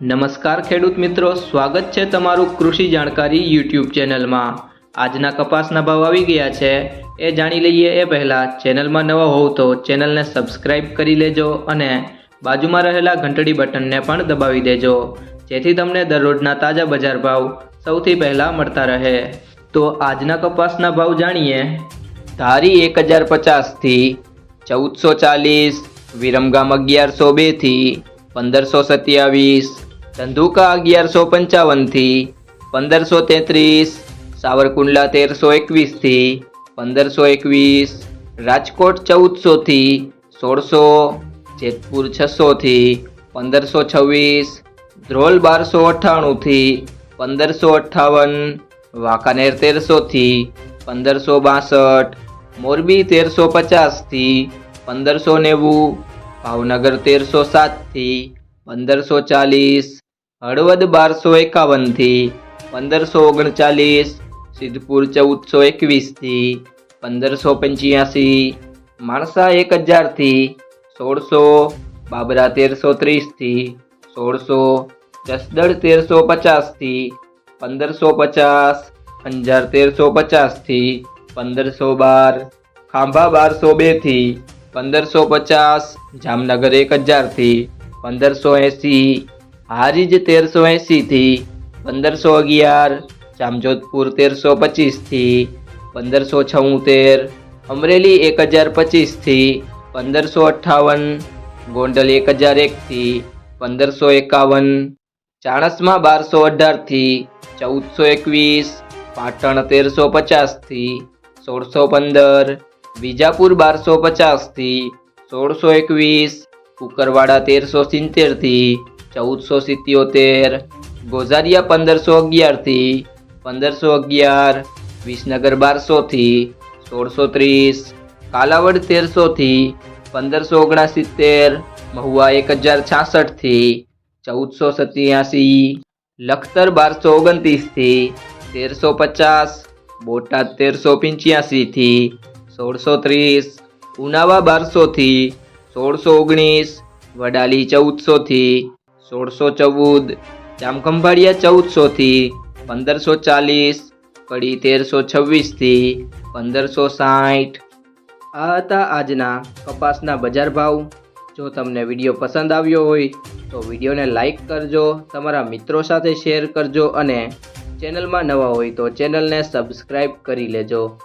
નમસ્કાર ખેડૂત મિત્રો, સ્વાગત છે તમારું કૃષિ જાણકારી યુટ્યુબ ચેનલમાં. આજના કપાસના ભાવ આવી ગયા છે. એ જાણી લઈએ એ પહેલાં, ચેનલમાં નવા હોવ તો ચેનલને સબસ્ક્રાઇબ કરી લેજો અને બાજુમાં રહેલા ઘંટડી બટનને પણ દબાવી દેજો. જેથી તમને દરરોજના તાજા બજાર ભાવ સૌથી પહેલાં મળતા રહે. તો આજના કપાસના ભાવ જાણીએ. ધારી એક હજાર પચાસથી ચૌદસો ચાલીસ, વિરમગામ અગિયારસો બેથી પંદરસો સત્યાવીસ ધંધુકા અગિયારસો પંચાવનથી, પંદરસો તેત્રીસ, સાવરકુંડલા તેરસો એકવીસથી, પંદરસો એકવીસ, રાજકોટ ચૌદસોથી, સોળસો, જેતપુર છસોથી, પંદરસો છવ્વીસ, ધ્રોલ બારસો અઠ્ઠાણુંથી, પંદરસો અઠ્ઠાવન, વાંકાનેર તેરસોથી, પંદરસો બાસઠ, મોરબી તેરસો પચાસથી, પંદરસો નેવું, ભાવનગર તેરસો સાતથી, પંદરસો ચાલીસ હળવદ બારસો એકાવનથી, પંદરસો ઓગણચાલીસ, સિદ્ધપુર ચૌદસો એકવીસથી, પંદરસો પંચ્યાસી, માણસા એક હજારથી, સોળસો, બાબરા તેરસો ત્રીસથી, સોળસો જસદળ તેરસો પચાસથી, પંદરસો પચાસ, અંજાર તેરસો પચાસથી, પંદરસો બાર, ખાંભા બારસો બેથી, પંદરસો પચાસ, જામનગર એક હજારથી, પંદરસો એંસી હારીજ તેરસો એંસીથી પંદરસો અગિયાર, જામજોધપુર તેરસો પચીસથી પંદરસો છોતેર, અમરેલી એક હજાર પચીસથી પંદરસો અઠ્ઠાવન, ગોંડલ એક હજાર એકથી પંદરસો એકાવન, ચાણસમાં બારસો અઢારથી ચૌદસો એકવીસ, પાટણ તેરસો પચાસથી સોળસો પંદર, વિજાપુર બારસો પચાસથી સોળસો એકવીસ, કુકરવાડા તેરસો સિત્તેરથી ચૌદસો સિત્યોતેર, ગોઝારિયા પંદરસો અગિયારથી, પંદરસો અગિયાર, વિસનગર બારસોથી, સોળસો ત્રીસ, કાલાવડ તેરસોથી, પંદરસો ઓગણસિત્તેર, મહુવા એક હજાર છાસઠથી, ચૌદસો સત્યાસી, લખતર બારસો ઓગણત્રીસથી, તેરસો પચાસ, બોટાદ તેરસો પંચ્યાસીથી, સોળસો ત્રીસ, ઉનાવા બારસોથી, સોળસો ઓગણીસ, વડાલી ચૌદસોથી સોળસો ચૌદ, જામખંભાળિયા ચૌદસોથી પંદરસો ચાલીસ, કડી તેરસો છવ્વીસથી પંદરસો સાઠ. આ હતા આજના કપાસના બજાર ભાવ. જો તમને વીડિયો પસંદ આવ્યો હોય, તો વિડીયોને લાઈક કરજો, તમારા મિત્રો સાથે શેર કરજો અને ચેનલમાં નવા હોય તો ચેનલને સબસ્ક્રાઈબ કરી લેજો.